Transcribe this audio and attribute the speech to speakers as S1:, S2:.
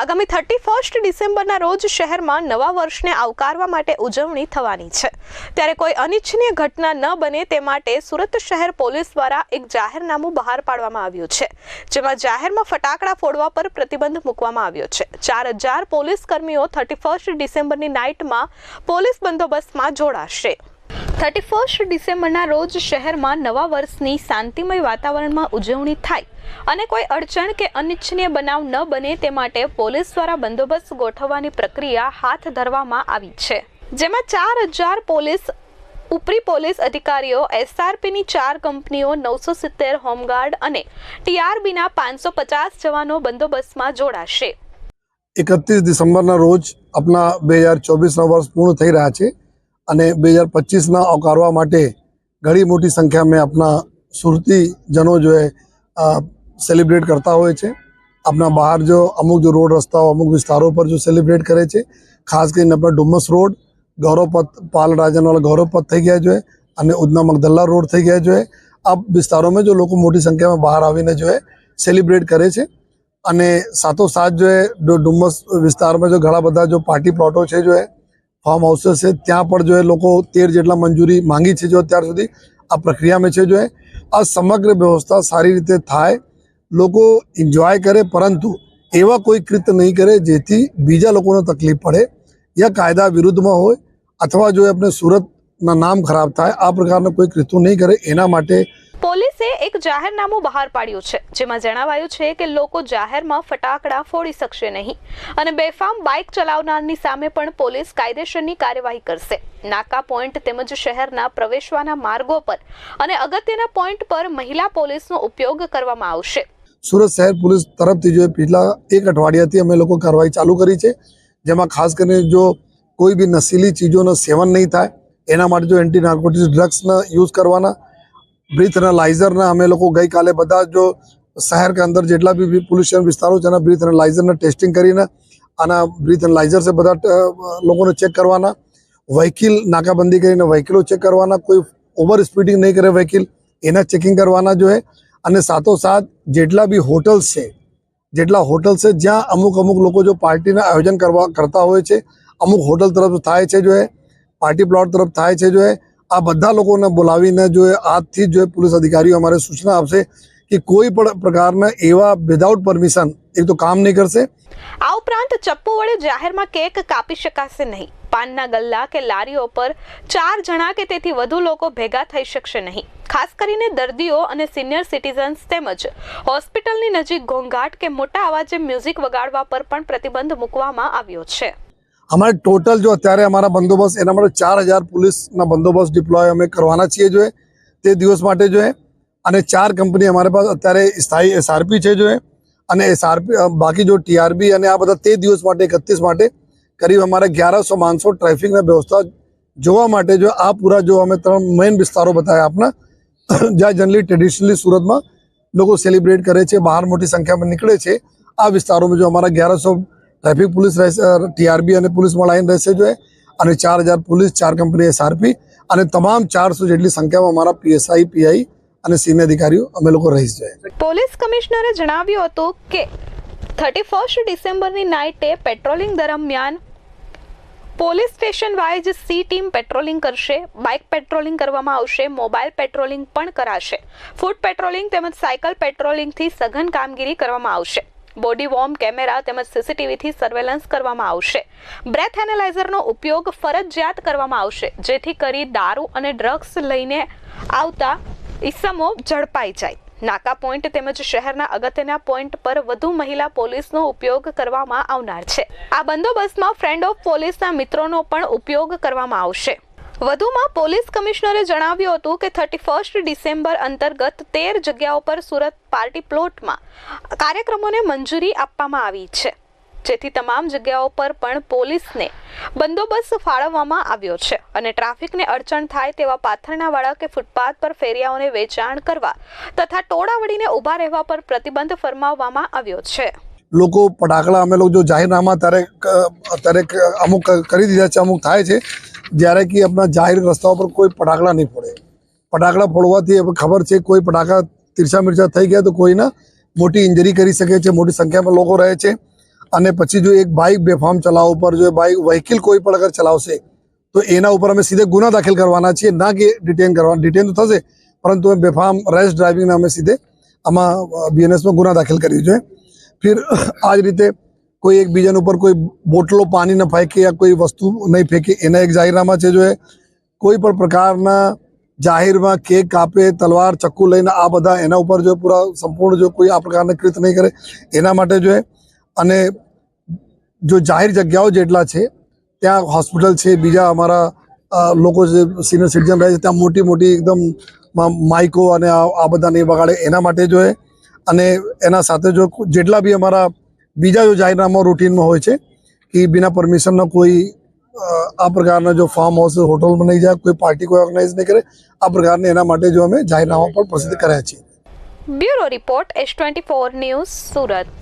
S1: આગામી thirty first ડિસેમ્બરના રોજ શહેરમાં નવા વર્ષને આવકારવા માટે ઉજવણી થવાની છે. ત્યારે કોઈ અનિચ્છનીય ઘટના ન બને તે માટે સુરત શહેર પોલીસ દ્વારા એક જાહેરનામું બહાર પાડવામાં આવ્યું છે, જેમાં જાહેરમાં ફટાકડા ફોડવા પર પ્રતિબંધ મૂકવામાં આવ્યો છે. ચાર હજાર પોલીસ કર્મીઓ થર્ટી ફર્સ્ટ ડિસેમ્બરની નાઇટમાં પોલીસ બંદોબસ્તમાં જોડાશે. થર્ટી ફર્સ્ટ ડિસેમ્બરના રોજ શહેરમાં નવા વર્ષની શાંતિમય વાતાવરણમાં ઉજવણી થાય અને કોઈ અડચણ કે અનિચ્છનીય બનાવ ન બને તે માટે પોલીસ દ્વારા બંદોબસ્ત ગોઠવવાની પ્રક્રિયા હાથ ધરવામાં આવી છે. જેમાં ચાર હજાર પોલીસ, ઉપરી પોલીસ અધિકારીઓ, એસઆરપીની ચાર કંપનીઓ, નવસો સિત્તેર હોમગાર્ડ અને ટીઆરબીના પાંચસો પચાસ જવાનો બંદોબસ્તમાં જોડાશે.
S2: એકત્રીસ ડિસેમ્બરના રોજ આપણા બે હજાર ચોવીસના વર્ષ પૂર્ણ થઈ રહ્યા છે. અને બે હજાર પચીસના આવકારવા માટે ઘણી મોટી સંખ્યામાં આપણા સુરતીજનો જો સેલિબ્રેટ કરતા હોય છે. આપણા બહાર જો અમુક જો રોડ રસ્તાઓ, અમુક વિસ્તારો પર જો સેલિબ્રેટ કરે છે. ખાસ કરીને આપણા ડુમ્મસ રોડ, ગૌરવપથ, પાલ રાજાનવાલા ગૌરવપથ થઈ ગયા જોઈએ અને ઉધના મગદલ્લા રોડ થઈ ગયા જોઈએ આ વિસ્તારોમાં જો લોકો મોટી સંખ્યામાં બહાર આવીને જો સેલિબ્રેટ કરે છે. અને સાથોસાથ જો ડુમ્મસ વિસ્તારમાં જો ઘણા બધા જો પાર્ટી પ્લોટો છે જો ફાર્મ હાઉસીસ છે, ત્યાં પણ જો એ લોકો તેર જેટલા મંજૂરી માંગી છે, જો અત્યાર સુધી આ પ્રક્રિયામાં છે, જો એ આ સમગ્ર વ્યવસ્થા સારી રીતે થાય, લોકો એન્જોય કરે, પરંતુ એવા કોઈ કૃત્ય નહીં કરે જેથી બીજા લોકોને તકલીફ પડે, યા કાયદા વિરુદ્ધમાં હોય, અથવા જો એ આપણે સુરતના નામ ખરાબ થાય, આ પ્રકારના કોઈ કૃત્યો નહીં કરે, એના માટે
S1: પોલીસે એક જાહેરનામું બહાર પાડ્યું છે, જેમાં જણાવાયું છે કે લોકો જાહેરમાં ફટાકડા ફોડી શકશે નહીં અને બેફામ બાઇક ચલાવનારની સામે પણ પોલીસ કાયદેસરની કાર્યવાહી કરશે. નાકા પોઈન્ટ તેમજ શહેરના પ્રવેશવાના માર્ગો પર અને અગત્યના પોઈન્ટ પર મહિલા પોલીસનો ઉપયોગ કરવામાં આવશે.
S2: સુરત શહેર પોલીસ તરફથી જો પહેલા એક અઠવાડિયાથી અમે લોકો કાર્યવાહી ચાલુ કરી છે, જેમાં ખાસ કરીને જો કોઈ બી નશીલી ચીજોનું સેવન નહીં થાય, એના માટે જો એન્ટી નાર્કોટિક્સ ડ્રગ્સના યુઝ કરવાના બ્રીથ લાઇઝરના અમે લોકો ગઈકાલે બધા જો શહેર કે અંદર જેટલા બી પોલ્યુશન વિસ્તારો છે, એના બ્રીથ એનાલાઇઝરના ટેસ્ટિંગ કરીને આના બ્રીથ એનાલાઇઝર છે બધા લોકોને ચેક કરવાના. વ્હીકલ નાકાબંધી કરીને વ્હીકલો ચેક કરવાના. કોઈ ઓવર સ્પીડિંગ નહીં કરે વ્હીકલ, એના ચેકિંગ કરવાના જો હે. અને સાથોસાથ જેટલા બી હોટલ્સ છે, જેટલા હોટલ્સ છે, જ્યાં અમુક અમુક લોકો જો પાર્ટીના આયોજન કરવા કરતા હોય છે, અમુક હોટલ તરફ થાય છે જો પાર્ટી પ્લોટ તરફ થાય છે જો આ બધા લોકોને બોલાવીને જો આજથી જો પોલીસ અધિકારીઓ અમારે સૂચના આપશે કે કોઈ પણ પ્રકારના એવા વિધાઉટ પરમિશન એક તો કામ નહીં કરશે.
S1: આ ઉપરાંત ચપ્પુ વડે જાહેરમાં કેક કાપી શકાશે નહીં. પાનના ગલ્લા કે લારીઓ પર ચાર જણા કે તેથી વધુ લોકો ભેગા થઈ શકશે નહીં. ખાસ કરીને દર્દીઓ અને સિનિયર સિટીઝન્સ તેમજ હોસ્પિટલની નજીક ઘોંઘાટ કે મોટા અવાજે મ્યુઝિક વગાડવા પર પણ પ્રતિબંધ મૂકવામાં આવ્યો છે.
S2: અમારે ટોટલ જો અત્યારે અમારા બંદોબસ્ત, એના માટે ચાર હજાર પોલીસના બંદોબસ્ત ડિપ્લોય અમે કરવાના છીએ જોઈએ તે દિવસ માટે જોઈએ અને ચાર કંપની અમારે પાસે અત્યારે સ્થાયી એસઆરપી છે જોઈએ અને એસઆરપી બાકી જો ટીઆરબી અને આ બધા તે દિવસ માટે, એકત્રીસ માટે કરીબ અમારે ગ્યારસો માણસો ટ્રાફિકના વ્યવસ્થા જોવા માટે જો આ પૂરા જો અમે ત્રણ મેઇન વિસ્તારો બતાવ્યા આપના. જ્યાં જનરલી ટ્રેડિશનલી સુરતમાં લોકો સેલિબ્રેટ કરે છે, બહાર મોટી સંખ્યામાં નીકળે છે. આ વિસ્તારોમાં જો અમારા ગ્યારસો ટ્રાફિક પોલીસ રહેશે ટીઆરબી અને પોલીસમાં લાઈન રહેશે જોઈએ અને ચાર હજાર પોલીસ, ચાર કંપની એસઆરપી અને તમામ ચારસો જેટલી સંખ્યામાં અમારા પીએસઆઈ પીઆઈ અને સિનિયર અધિકારીઓ અમે લોકો રહી જોઈએ
S1: પોલીસ કમિશનરે જણાવ્યું હતું કે થર્ટી ફર્સ્ટ ડિસેમ્બરની નાઇટે પેટ્રોલિંગ દરમિયાન police station wise C team patrolling કરશે બાઇક પેટ્રોલિંગ કરવામાં આવશે મોબાઈલ પેટ્રોલિંગ પણ કરાશે. ફૂડ પેટ્રોલિંગ તેમજ સાયકલ પેટ્રોલિંગથી સઘન કામગીરી કરવામાં આવશે. બોડી વોર્મ કેમેરા તેમજ સીસીટીવીથી સર્વેલન્સ કરવામાં આવશે. બ્રેથ એનાલાઇઝરનો ઉપયોગ ફરજિયાત કરવામાં આવશે, જેથી કરી દારૂ અને ડ્રગ્સ લઈને આવતા ઈસમો ઝડપાઈ જાય. નાકા પોઈન્ટ તેમજ શહેરના અગત્યના પોઈન્ટ પર વધુ મહિલા પોલીસનો ઉપયોગ કરવામાં આવનાર છે. આ બંદોબસ્તમાં ફ્રેન્ડ ઓફ પોલીસના મિત્રોનો પણ ઉપયોગ કરવામાં આવશે. વધુમાં પોલીસ કમિશનરે જણાવ્યું હતું કે થર્ટી ફર્સ્ટ ડિસેમ્બર અંતર્ગત તેર જગ્યાઓ પર સુરત પાર્ટી પ્લોટમાં કાર્યક્રમોને મંજૂરી આપવામાં આવી છે. જેથી તમામ જગ્યાઓ પર પણ પોલીસને બંદોબસ્ત ફાળવવામાં આવ્યો છે અને ટ્રાફિકને અડચણ થાય તેવા પાથરણાવાળા કે ફૂટપાથ પર ફેરિયાઓને વેચાણ કરવા તથા ટોળા વળીને ઊભા રહેવા પર પ્રતિબંધ ફરમાવવામાં આવ્યો છે.
S2: લોકો ફટાકડા અમે લોકો જો જાહેરનામા ત્યારે ત્યારે અમુક કરી દીધા છે, અમુક થાય છે. જ્યારે કે આપણા જાહેર રસ્તાઓ પર કોઈ ફટાકડા નહીં ફોડે. ફટાકડા ફોડવાથી ખબર છે કોઈ ફટાકા તીરછા મીરછા થઈ ગયા તો કોઈને મોટી ઇન્જરી કરી શકે છે, મોટી સંખ્યામાં લોકો રહે છે. અને પછી જો એક બાઇક બેફામ ચલાવવા ઉપર જો બાઇક વ્હીકલ કોઈ પણ અગર ચલાવશે, તો એના ઉપર અમે સીધે ગુના દાખલ કરવાના છીએ. ના કે ડિટેન કરવાના ડિટેન તો થશે, પરંતુ બેફામ રેશ ડ્રાઇવિંગના અમે સીધે આમાં બીએનએસમાં ગુના દાખલ કરી છે ફિર આ જ રીતે કોઈ એકબીજાના ઉપર કોઈ બોટલો પાણી ન ફેંકે યા કોઈ વસ્તુ નહીં ફેંકે, એના એક જાહેરનામા છે જો કોઈ પણ પ્રકારના જાહેરમાં કેક કાપે, તલવાર, ચક્કુ લઈને આ બધા એના ઉપર જો પૂરા સંપૂર્ણ જો કોઈ આ પ્રકારના કૃત નહીં કરે, એના માટે જો અને જો જાહેર જગ્યાઓ જેટલા છે, ત્યાં હોસ્પિટલ છે, બીજા અમારા લોકો જે સિનિયર સિટીઝન રહે છે, ત્યાં મોટી મોટી એકદમ માઇકો અને આ બધા નહીં બગાડે એના માટે જો અને એના સાથે જો જેટલા બી અમારા બીજા જો જાહેરનામા રૂટીનમાં હોય છે કે બિના પરમિશનનો કોઈ આ પ્રકારના જો ફાર્મ હાઉસ હોટલમાં નહીં જાય, કોઈ પાર્ટી કોઈ ઓર્ગેનાઇઝ નહીં કરે, આ પ્રકારની એના માટે જો અમે જાહેરનામા પણ પ્રસિદ્ધ કર્યા છીએ.
S1: Bureau report S twenty four news Surat.